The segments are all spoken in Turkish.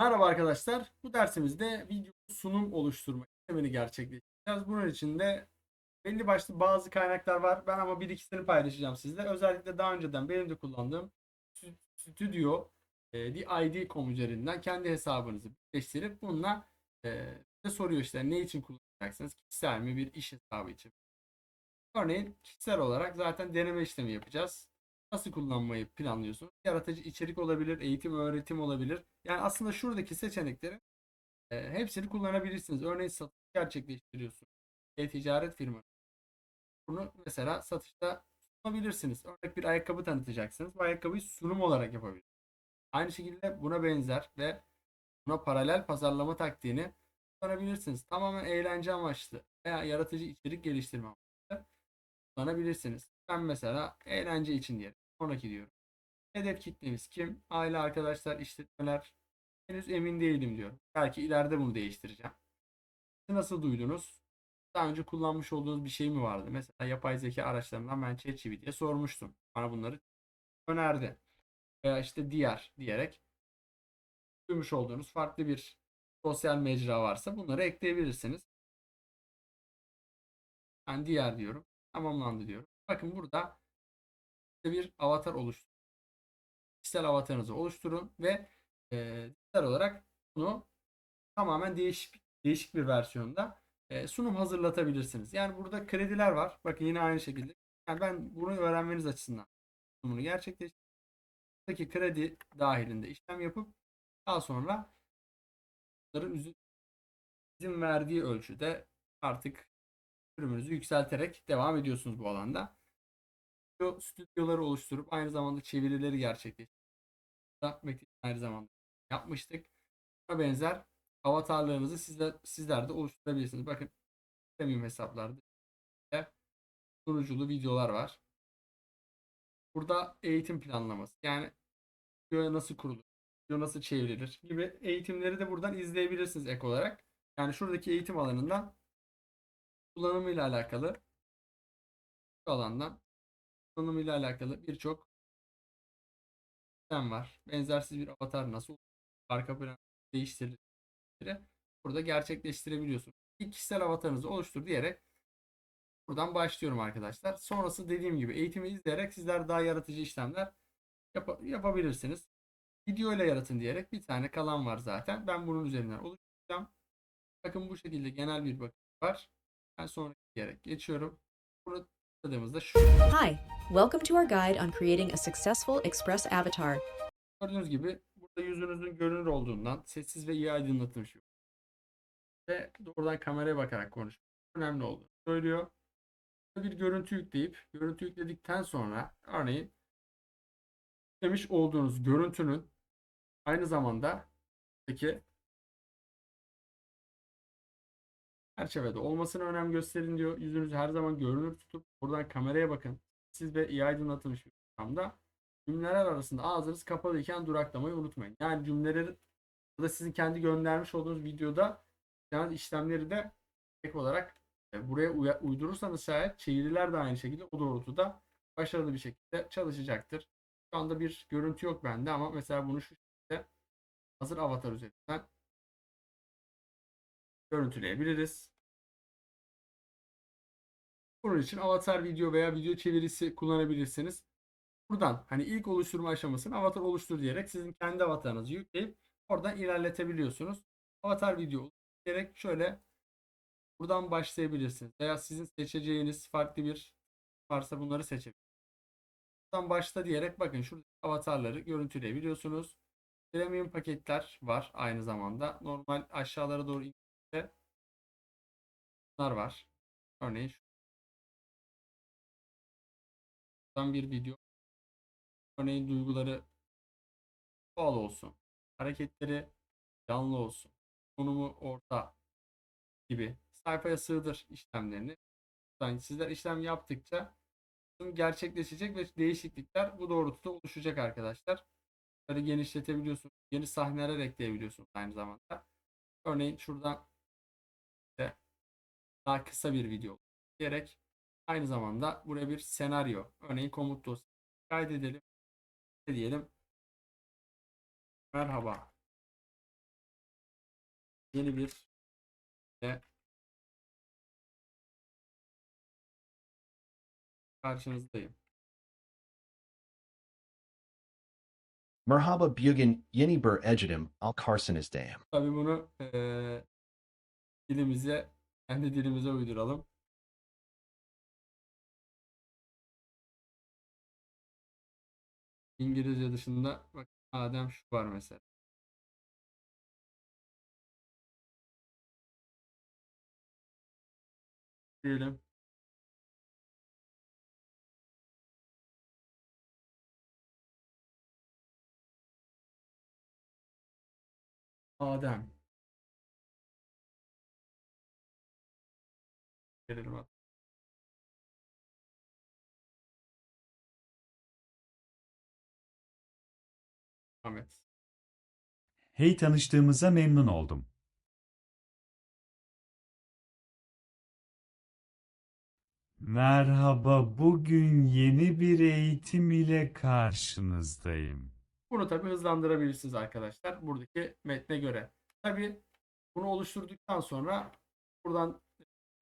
Merhaba arkadaşlar. Bu dersimizde video sunum oluşturma işlemini gerçekleştireceğiz. Bunun için de belli başlı bazı kaynaklar var. Ben ama bir ikisini paylaşacağım sizle. Özellikle daha önceden benim de kullandığım Studio e, DID.com üzerinden kendi hesabınızı birleştirip bununla e, size soruyor işte ne için kullanacaksınız? Kişisel mi bir iş hesabı için? Örneğin kişisel olarak zaten deneme işlemi yapacağız. Nasıl kullanmayı planlıyorsunuz? Yaratıcı içerik olabilir, eğitim, öğretim olabilir. Yani aslında şuradaki seçenekleri e, hepsini kullanabilirsiniz. Örneğin satış gerçekleştiriyorsunuz. E-ticaret firma. Bunu mesela satışta sunabilirsiniz. Örnek bir ayakkabı tanıtacaksınız. Bu ayakkabıyı sunum olarak yapabilirsiniz. Aynı şekilde buna benzer ve buna paralel pazarlama taktiğini kullanabilirsiniz. Tamamen eğlence amaçlı veya yaratıcı içerik geliştirme amaçlı kullanabilirsiniz. Ben mesela eğlence için diyelim. Sonraki diyorum. Hedef kitlemiz kim? Aile, arkadaşlar, işletmeler. Henüz emin değilim diyorum. Belki ileride bunu değiştireceğim. Siz Nasıl duydunuz? Daha önce kullanmış olduğunuz bir şey mi vardı? Mesela yapay zeka araçlarından ben ChatGPT'ye sormuştum. Bana bunları önerdi. Veya işte diğer diyerek duymuş olduğunuz farklı bir sosyal mecra varsa bunları ekleyebilirsiniz. Ben diğer diyorum. Tamamlandı diyorum. Bakın burada bir avatar oluşturun. Kişisel avatarınızı oluşturun ve e, dijital olarak bunu tamamen değişik değişik bir versiyonda e, sunum hazırlatabilirsiniz. Yani burada krediler var. Bakın yine aynı şekilde. Yani ben bunu öğrenmeniz açısından sunumunu gerçekleştirdim. Buradaki kredi dahilinde işlem yapıp daha sonra bunların izin verdiği ölçüde artık ürününüzü yükselterek devam ediyorsunuz bu alanda. Stüdyo- Stüdyoları oluşturup aynı zamanda çevirileri gerçekleştirdik. Metin aynı zamanda yapmıştık. Buna benzer avatarlarınızı sizler, sizler de oluşturabilirsiniz. Bakın premium hesaplarda sunuculu videolar var. Burada eğitim planlaması. Yani video nasıl kurulur, video nasıl çevrilir gibi eğitimleri de buradan izleyebilirsiniz ek olarak. Yani şuradaki eğitim alanından kullanımıyla alakalı şu alandan kullanımıyla alakalı birçok sistem var. Benzersiz bir avatar nasıl arka plan değiştirilir. Burada gerçekleştirebiliyorsunuz. İlk kişisel avatarınızı oluştur diyerek buradan başlıyorum arkadaşlar. Sonrası dediğim gibi eğitimi izleyerek sizler daha yaratıcı işlemler yap- yapabilirsiniz. Video ile yaratın diyerek bir tane kalan var zaten. Ben bunun üzerinden oluşturacağım. Bakın bu şekilde genel bir bakış var. Ben sonraki diyerek geçiyorum. Bunu tıkladığımızda şu Hi, welcome to our guide on creating a successful Express avatar. Gördüğünüz gibi burada yüzünüzün görünür olduğundan sessiz ve iyi aydınlatılmış bir ve doğrudan kameraya bakarak konuşmak önemli olduğunu söylüyor. Bir görüntü yükleyip görüntü yükledikten sonra örneğin yüklemiş olduğunuz görüntünün aynı zamanda peki çerçevede olmasına önem gösterin diyor. Yüzünüzü her zaman görünür tutup buradan kameraya bakın. Siz ve iyi aydınlatılmış bir ortamda cümleler arasında ağzınız kapalıyken duraklamayı unutmayın. Yani cümleleri da sizin kendi göndermiş olduğunuz videoda yani işlemleri de ek olarak e, buraya uydurursanız şayet çeviriler de aynı şekilde o doğrultuda başarılı bir şekilde çalışacaktır. Şu anda bir görüntü yok bende ama mesela bunu şu şekilde hazır avatar üzerinden görüntüleyebiliriz. Bunun için avatar video veya video çevirisi kullanabilirsiniz. Buradan hani ilk oluşturma aşamasını avatar oluştur diyerek sizin kendi avatarınızı yükleyip oradan ilerletebiliyorsunuz. Avatar video diyerek şöyle buradan başlayabilirsiniz. Veya sizin seçeceğiniz farklı bir varsa bunları seçebilirsiniz. Buradan başla diyerek bakın şurada avatarları görüntüleyebiliyorsunuz. Premium paketler var aynı zamanda. Normal aşağılara doğru indiğinizde bunlar var. Örneğin şuradan bir video. Örneğin duyguları doğal olsun. Hareketleri canlı olsun. Konumu orta gibi. Sayfaya sığdır işlemlerini. Yani sizler işlem yaptıkça gerçekleşecek ve değişiklikler bu doğrultuda oluşacak arkadaşlar. Böyle genişletebiliyorsunuz. Yeni sahneler ekleyebiliyorsunuz aynı zamanda. Örneğin şuradan daha kısa bir video diyerek aynı zamanda buraya bir senaryo örneğin komut dosyası kaydedelim. Ne diyelim? Merhaba. yeni bir ve karşınızdayım. Merhaba bugün yeni bir ecedim al karşınızdayım. Tabii bunu eee dilimize, kendi dilimize uyduralım. İngilizce dışında bak Adem şu var mesela. Diyelim. Adem. Abi. Ahmet. Hey tanıştığımıza memnun oldum. Merhaba, bugün yeni bir eğitim ile karşınızdayım. Bunu tabii hızlandırabilirsiniz arkadaşlar. Buradaki metne göre. Tabii bunu oluşturduktan sonra buradan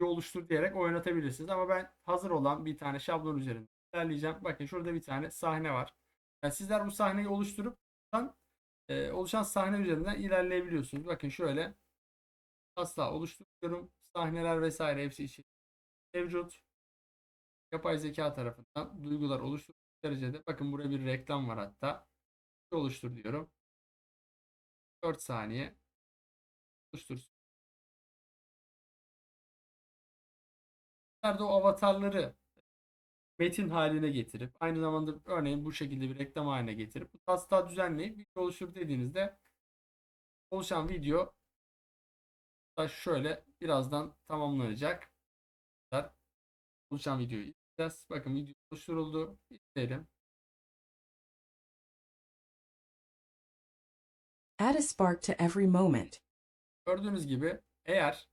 oluştur diyerek oynatabilirsiniz. Ama ben hazır olan bir tane şablon üzerinde ilerleyeceğim. Bakın şurada bir tane sahne var. Yani sizler bu sahneyi oluşturup e, oluşan sahne üzerinden ilerleyebiliyorsunuz. Bakın şöyle asla oluşturuyorum. Sahneler vesaire hepsi için mevcut. Yapay zeka tarafından duygular oluşturduğu derecede. Bakın buraya bir reklam var hatta oluştur diyorum. 4 saniye oluştursun. O avatarları metin haline getirip aynı zamanda örneğin bu şekilde bir reklam haline getirip bu taslağı düzenleyip video oluştur dediğinizde oluşan video da şöyle birazdan tamamlanacak. Oluşan videoyu izleyeceğiz. Bakın video oluşturuldu. İzleyelim. Add a spark to every moment. Gördüğünüz gibi eğer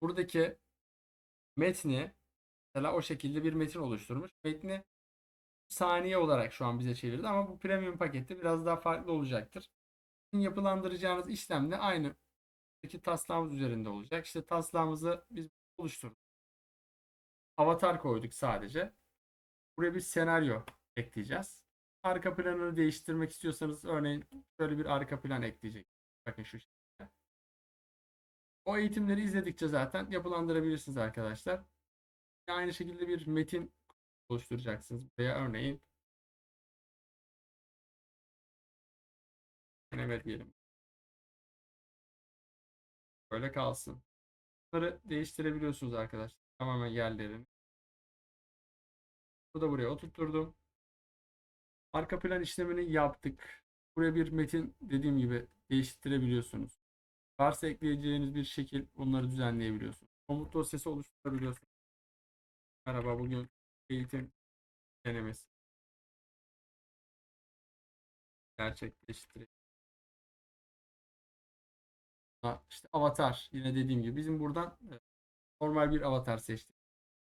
buradaki metni mesela o şekilde bir metin oluşturmuş. Metni saniye olarak şu an bize çevirdi ama bu premium pakette biraz daha farklı olacaktır. Sizin Yapılandıracağınız işlem de aynı buradaki taslağımız üzerinde olacak. İşte taslağımızı biz oluşturduk. Avatar koyduk sadece. Buraya bir senaryo ekleyeceğiz. Arka planını değiştirmek istiyorsanız örneğin şöyle bir arka plan ekleyecek. Bakın şu. O eğitimleri izledikçe zaten yapılandırabilirsiniz arkadaşlar. Yine Aynı şekilde bir metin oluşturacaksınız. Buraya örneğin deneme diyelim. Böyle kalsın. Bunları değiştirebiliyorsunuz arkadaşlar. Tamamen yerlerini. Bu da buraya oturtturdum. Arka plan işlemini yaptık. Buraya bir metin dediğim gibi değiştirebiliyorsunuz. Varsa ekleyeceğiniz bir şekil onları düzenleyebiliyorsunuz. Komut dosyası oluşturabiliyorsunuz. Merhaba bugün eğitim denemesi. Gerçekleştirelim. İşte avatar yine dediğim gibi bizim buradan e, normal bir avatar seçtik.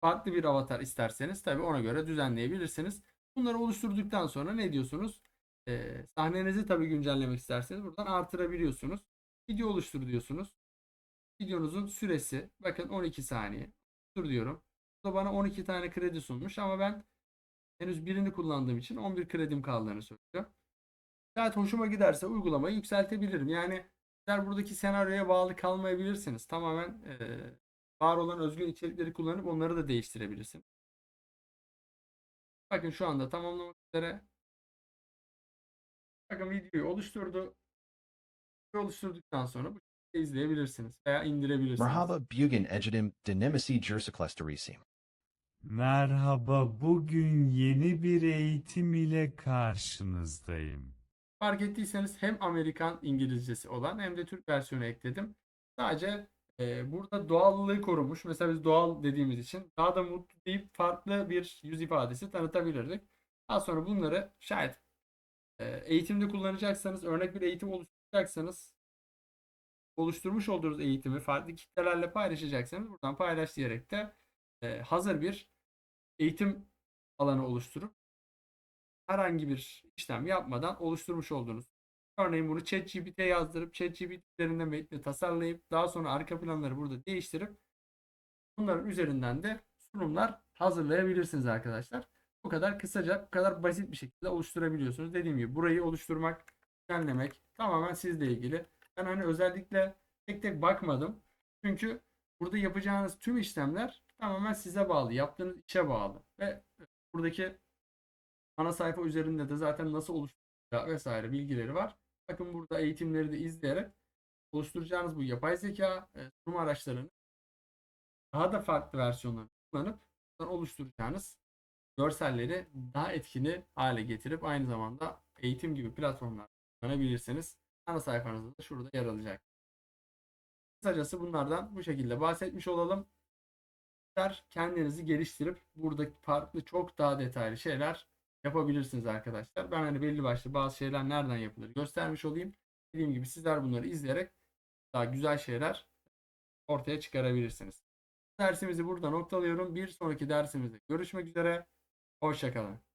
Farklı bir avatar isterseniz tabii ona göre düzenleyebilirsiniz. Bunları oluşturduktan sonra ne diyorsunuz? Ee, sahnenizi tabii güncellemek isterseniz buradan artırabiliyorsunuz. Video oluştur diyorsunuz. Videonuzun süresi bakın 12 saniye. Dur diyorum. Bu da bana 12 tane kredi sunmuş ama ben henüz birini kullandığım için 11 kredim kaldığını söylüyor. Gayet hoşuma giderse uygulamayı yükseltebilirim. Yani sizler buradaki senaryoya bağlı kalmayabilirsiniz. Tamamen eee, var olan özgün içerikleri kullanıp onları da değiştirebilirsiniz. Bakın şu anda tamamlamak üzere. Bakın videoyu oluşturdu. Oluşturduktan sonra bu şekilde izleyebilirsiniz veya indirebilirsiniz. Merhaba bugün ecedim dinlemesi gerçekleştireceğim. Merhaba, bugün yeni bir eğitim ile karşınızdayım. Fark ettiyseniz hem Amerikan İngilizcesi olan hem de Türk versiyonu ekledim. Sadece e, burada doğallığı korumuş. Mesela biz doğal dediğimiz için daha da mutlu deyip farklı bir yüz ifadesi tanıtabilirdik. Daha sonra bunları şayet e, eğitimde kullanacaksanız, örnek bir eğitim oluşturacaksanız oluşturmuş olduğunuz eğitimi farklı kitlelerle paylaşacaksanız buradan paylaş diyerek de e, hazır bir eğitim alanı oluşturup herhangi bir işlem yapmadan oluşturmuş olduğunuz Örneğin bunu ChatGPT'ye yazdırıp ChatGPT üzerinden metni tasarlayıp daha sonra arka planları burada değiştirip bunların üzerinden de sunumlar hazırlayabilirsiniz arkadaşlar. Bu kadar kısaca, bu kadar basit bir şekilde oluşturabiliyorsunuz. Dediğim gibi burayı oluşturmak, düzenlemek tamamen sizle ilgili. Ben hani özellikle tek tek bakmadım. Çünkü burada yapacağınız tüm işlemler tamamen size bağlı. Yaptığınız işe bağlı. Ve buradaki ana sayfa üzerinde de zaten nasıl oluşturacağı vesaire bilgileri var. Bakın burada eğitimleri de izleyerek oluşturacağınız bu yapay zeka e, sunum araçlarını daha da farklı versiyonlarını kullanıp oluşturacağınız görselleri daha etkili hale getirip aynı zamanda eğitim gibi platformlar kullanabilirsiniz. Ana sayfanızda da şurada yer alacak. Kısacası bunlardan bu şekilde bahsetmiş olalım. Sizler Kendinizi geliştirip burada farklı çok daha detaylı şeyler yapabilirsiniz arkadaşlar. Ben hani belli başlı bazı şeyler nereden yapılır göstermiş olayım. Dediğim gibi sizler bunları izleyerek daha güzel şeyler ortaya çıkarabilirsiniz. Dersimizi burada noktalıyorum. Bir sonraki dersimizde görüşmek üzere. Hoşçakalın.